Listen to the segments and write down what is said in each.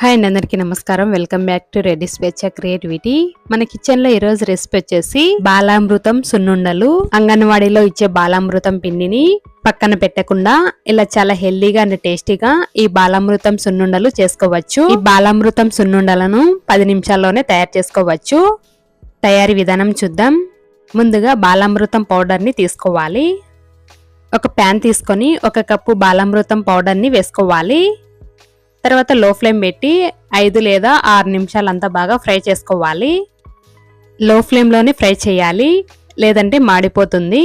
Hi అండి అందరికీ నమస్కారం. Welcome back to ready Swechha creativity. మన కిచెన్లో ఈరోజు రెసిపీ వచ్చేసి బాలామృతం సున్నుండలు. అంగన్వాడీలో ఇచ్చే బాలామృతం పిండిని పక్కన పెట్టకుండా ఇలా చాలా హెల్దీగా అండ్ టేస్టీగా ఈ బాలామృతం సున్నుండలు చేసుకోవచ్చు. ఈ బాలామృతం సున్నుండలను పది నిమిషాల్లోనే తయారు చేసుకోవచ్చు. తయారీ విధానం చూద్దాం. ముందుగా బాలామృతం పౌడర్ని తీసుకోవాలి. ఒక ప్యాన్ తీసుకొని ఒక కప్పు బాలామృతం పౌడర్ని వేసుకోవాలి. తర్వాత లో ఫ్లేమ్ పెట్టి ఐదు లేదా ఆరు నిమిషాలు అంతా బాగా ఫ్రై చేసుకోవాలి. లో ఫ్లేమ్లోనే ఫ్రై చేయాలి. లేదంటే మాడిపోతుంది.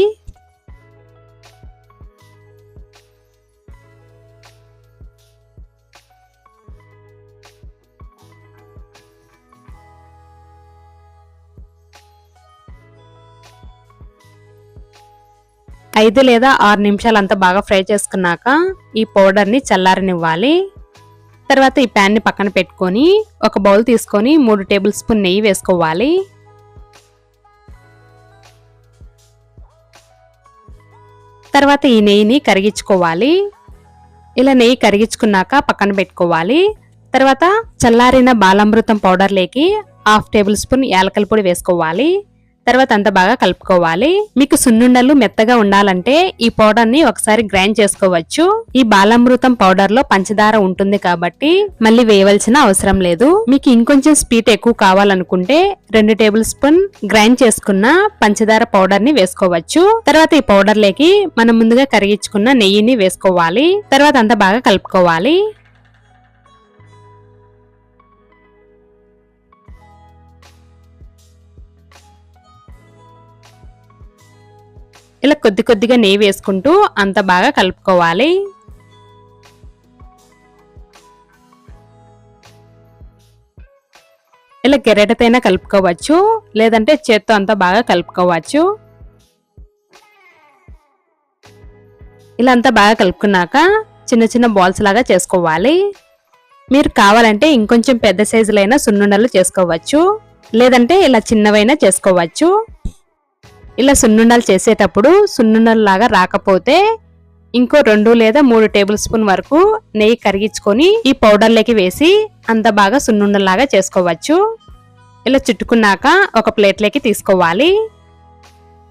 ఐదు లేదా ఆరు నిమిషాలు అంతా బాగా ఫ్రై చేసుకున్నాక ఈ పౌడర్ని చల్లారనివ్వాలి. తర్వాత ఈ ప్యాన్ని పక్కన పెట్టుకొని ఒక బౌల్ తీసుకొని మూడు టేబుల్ స్పూన్ నెయ్యి వేసుకోవాలి. తర్వాత ఈ నెయ్యిని కరిగించుకోవాలి. ఇలా నెయ్యి కరిగించుకున్నాక పక్కన పెట్టుకోవాలి. తర్వాత చల్లారిన బాలామృతం పౌడర్లేకి హాఫ్ టేబుల్ స్పూన్ యాలకల పొడి వేసుకోవాలి. తర్వాత అంత బాగా కలుపుకోవాలి. మీకు సున్నుండలు మెత్తగా ఉండాలంటే ఈ పౌడర్ని ఒకసారి గ్రైండ్ చేసుకోవచ్చు. ఈ బాలామృతం పౌడర్లో పంచదార ఉంటుంది కాబట్టి మళ్ళీ వేయవలసిన అవసరం లేదు. మీకు ఇంకొంచెం స్వీట్ ఎక్కువ కావాలనుకుంటే రెండు టేబుల్ స్పూన్ గ్రైండ్ చేసుకున్న పంచదార పౌడర్ని వేసుకోవచ్చు. తర్వాత ఈ పౌడర్ లేకి మనం ముందుగా కరిగించుకున్న నెయ్యిని వేసుకోవాలి. తర్వాత అంత బాగా కలుపుకోవాలి. ఇలా కొద్ది కొద్దిగా నెయ్యి వేసుకుంటూ అంత బాగా కలుపుకోవాలి. ఇలా గెరెటతైనా కలుపుకోవచ్చు లేదంటే చేత్తో అంతా బాగా కలుపుకోవచ్చు. ఇలా అంతా బాగా కలుపుకున్నాక చిన్న చిన్న బాల్స్ లాగా చేసుకోవాలి. మీరు కావాలంటే ఇంకొంచెం పెద్ద సైజులైన సున్నుండలు చేసుకోవచ్చు లేదంటే ఇలా చిన్నవైనా చేసుకోవచ్చు. ఇలా సున్నుండలు చేసేటప్పుడు సున్నుండలు లాగా రాకపోతే ఇంకో రెండు లేదా మూడు టేబుల్ స్పూన్ వరకు నెయ్యి కరిగించుకొని ఈ పౌడర్లోకి వేసి అంత బాగా సున్నుండలాగా చేసుకోవచ్చు. ఇలా చుట్టుకున్నాక ఒక ప్లేట్లోకి తీసుకోవాలి.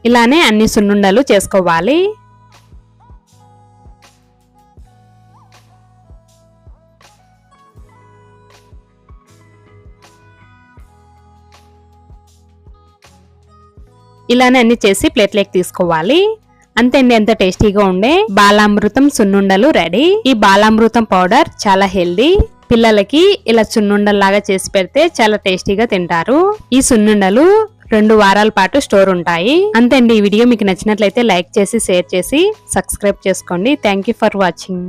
ఇలానే అన్ని సున్నుండలు చేసుకోవాలి. ఇలానే అన్ని చేసి ప్లేట్లోకి తీసుకోవాలి. అంతే అండి ఎంత టేస్టీగా ఉండే. బాలామృతం సున్నుండలు రెడీ. ఈ బాలామృతం పౌడర్ చాలా హెల్దీ. పిల్లలకి ఇలా సున్నుండల్లాగా చేసి పెడితే చాలా టేస్టీగా తింటారు. ఈ సున్నుండలు రెండు వారాల పాటు స్టోర్ ఉంటాయి. అంతే అండి ఈ వీడియో మీకు నచ్చినట్లయితే లైక్ చేసి షేర్ చేసి సబ్స్క్రైబ్ చేసుకోండి. Thank for watching.